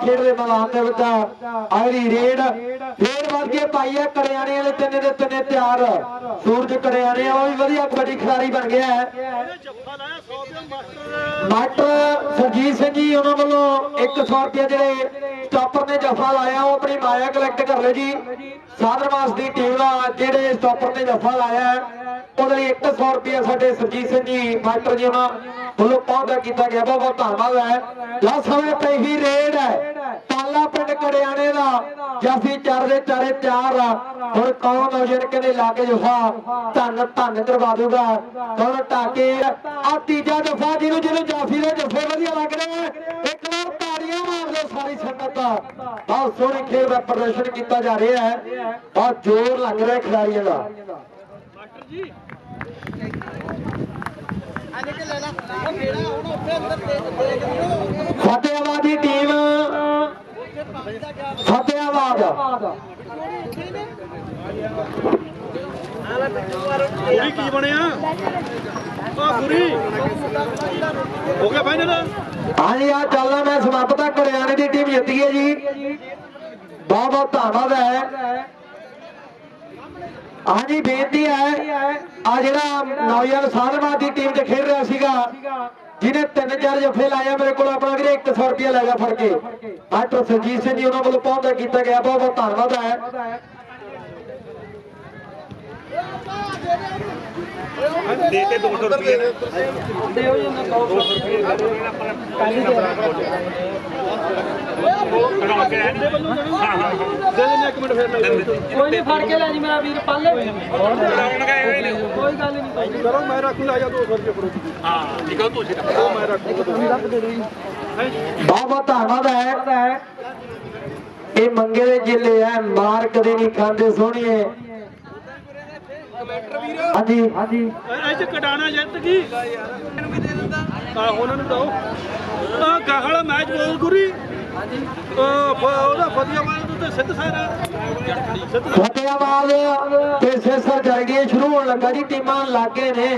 ਖੇਡ ਦੇ ਮੈਦਾਨ ਦੇ ਵਿੱਚ ਆਇਰੀ ਰੇਡ। ਫੇਰ ਵੱਧ ਕੇ ਭਾਈ ਆ ਕਰਿਆਣੇ ਵਾਲੇ ਤਿੰਨੇ ਦੇ ਤਿੰਨੇ ਤਿਆਰ। ਸੂਰਜ ਕਰਿਆਣੇ ਉਹ ਵੀ ਵਧੀਆ ਕਬੱਡੀ ਖਿਡਾਰੀ ਬਣ ਗਿਆ ਹੈ। ਮਾਸਟਰ ਸਰਜੀਤ ਸਿੰਘ ਜੀ, ਉਹਨਾਂ ਵੱਲੋਂ 100 ਰੁਪਏ ਜਿਹੜੇ ਸਟਾਪਰ ਨੇ ਜਫਾ ਲਾਇਆ, ਉਹ ਆਪਣੀ ਮਾਇਆ ਕਲੈਕਟ ਕਰ ਲਓ ਜੀ। ਸਾਦਰ ਮਾਸ ਦੀ ਟੀਮ ਦਾ ਜਿਹੜੇ ਸਟਾਪਰ ਨੇ ਜਫਾ ਲਾਇਆ ਉਹਦੇ ਲਈ 100 ਰੁਪਏ ਸਾਡੇ ਸਰਜੀਤ ਸਿੰਘ ਜੀ, ਮਾਸਟਰ ਜੀ ਉਹਨਾਂ ਵੱਲੋਂ ਪਹੁੰਚਦਾ ਕੀਤਾ ਗਿਆ। ਬਹੁਤ ਬਹੁਤ ਧੰਨਵਾਦ ਹੈ। ਲਾ ਸਮੇਂ ਤੇ ਹੀ ਰੇਡ ਹੈ। ਤਾਲਾ ਪਿੰਡ ਕੜਿਆਣੇ ਦਾ। ਜਾਫੀ ਚਾਰ ਦੇ ਚਾਰੇ ਚਾਰ, ਹੁਣ ਕੌਣ ਨੌਜਵਾਨ ਕਹਿੰਦੇ ਲਾ ਕੇ ਜਫਾ ਧੰਨ ਧੰਨ ਕਰਵਾ ਦੂਗਾ। ਕੌਣ ਟਾਕੇ ਆ ਤੀਜਾ ਜਫਾ ਜਿਹਨੂੰ ਜਿਹਨੂੰ ਜਾਫੀ ਦੇ ਜਫੇ ਵਧੀਆ ਲੱਗ ਰਹੇ ਇੱਕ ਵਾਰ ਤਾੜੀਆਂ ਮਾਰ ਦਿਓ ਸਾਰੀ ਸੰਗਤ ਦਾ। ਬਹੁਤ ਸੋਹਣੀ ਖੇਡ ਦਾ ਪ੍ਰਦਰਸ਼ਨ ਕੀਤਾ ਜਾ ਰਿਹਾ ਹੈ। ਬਹੁਤ ਜ਼ੋਰ ਲੱਗ ਰਿਹਾ ਖਿਡਾਰੀਆਂ ਦਾ। ਫਤਿਆਬਾਦ ਟੀਮ। ਫਤਿਆਬਾਦ ਪੂਰੀ ਕੀ ਬਣਿਆ? ਆ ਪੂਰੀ। ਹੋ ਗਿਆ ਫਾਈਨਲ ਹਾਂਜੀ ਆ ਚੱਲਦਾ ਮੈਂ ਸਮਾਪਤ ਆ। ਕਰਿਆਣੇ ਦੀ ਟੀਮ ਜਿੱਤ ਗਈ ਹੈ ਜੀ। ਬਹੁਤ ਬਹੁਤ ਧੰਨਵਾਦ ਹੈ। ਹਾਂਜੀ ਬੇਨਤੀ ਹੈ ਆ ਜਿਹੜਾ ਨੌਜਵਾਨ ਸਾਧਵਾਦ ਦੀ ਟੀਮ 'ਚ ਖੇਡ ਰਿਹਾ ਸੀਗਾ ਜਿਹਨੇ ਤਿੰਨ ਚਾਰ ਜਫੇ ਲਾਇਆ ਮੇਰੇ ਕੋਲ ਆਪਣਾ ਵੀਰੇ 100 ਰੁਪਏ ਲੈ ਗਿਆ ਫੜ ਕੇ। ਮਾਸਟਰ ਸਰਜੀਤ ਸਿੰਘ ਜੀ ਉਹਨਾਂ ਵੱਲੋਂ ਪਹੁੰਚਦਾ ਕੀਤਾ ਗਿਆ ਬਹੁਤ ਬਹੁਤ ਧੰਨਵਾਦ ਹੈ। ਦੇ ਕੇ 200 ਰੁਪਏ ਕਢਾ ਕੇ ਰਹਿਣ ਦੇ ਹਾਂ ਹਾਂ ਦੇ ਦੇ ਇੱਕ ਮਿੰਟ ਫੇਰ ਲੈ ਕੋਈ ਨਹੀਂ ਫੜ ਕੇ ਲੈ ਜੀ ਮੇਰਾ ਵੀਰ ਪਾਲੇ ਕਢਾਉਣ ਗਏ ਨੇ ਕੋਈ ਗੱਲ ਨਹੀਂ ਚਲੋ ਮੈਂ ਰੱਖ ਲਿਆ 200 ਰੁਪਏ ਫੜੋ ਹਾਂ ਠੀਕ ਹੈ ਤੁਸੀਂ ਰੱਖੋ ਮੈਂ ਰੱਖੂਗਾ ਬਹੁਤ ਬਹੁਤ ਧੰਨਵਾਦ ਹੈ। ਇਹ ਮੰਗੇ ਦੇ ਜ਼ਿਲ੍ਹੇ ਐ ਮਾਰ ਕਦੇ ਨਹੀਂ ਖਾਂਦੇ ਸੋਹਣੀਏ। ਹਾਂਜੀ। ਹਾਂਜੀ। ਇਹ ਚ ਕਢਾਣਾ ਜਿੱਤ ਗਈ। ਇਹਨੂੰ ਵੀ ਦੇ ਦਿੰਦਾ ਆ ਉਹਨਾਂ ਨੂੰ ਦੋ। ਆ ਗਾਹਲਾ ਮੈਚ ਬੋਲ ਗੁਰੀ ਉਹਦਾ ਫਤਿਆ ਤੇ ਸਿੱਧ ਸਾਰਾ ਫਤਿਆਬਾਦ ਤੇ ਸੇਸਰ ਜਰਗੇ ਸ਼ੁਰੂ ਹੋਣ ਲੱਗਾ ਜੀ, ਟੀਮਾਂ ਲਾਗੇ ਨੇ।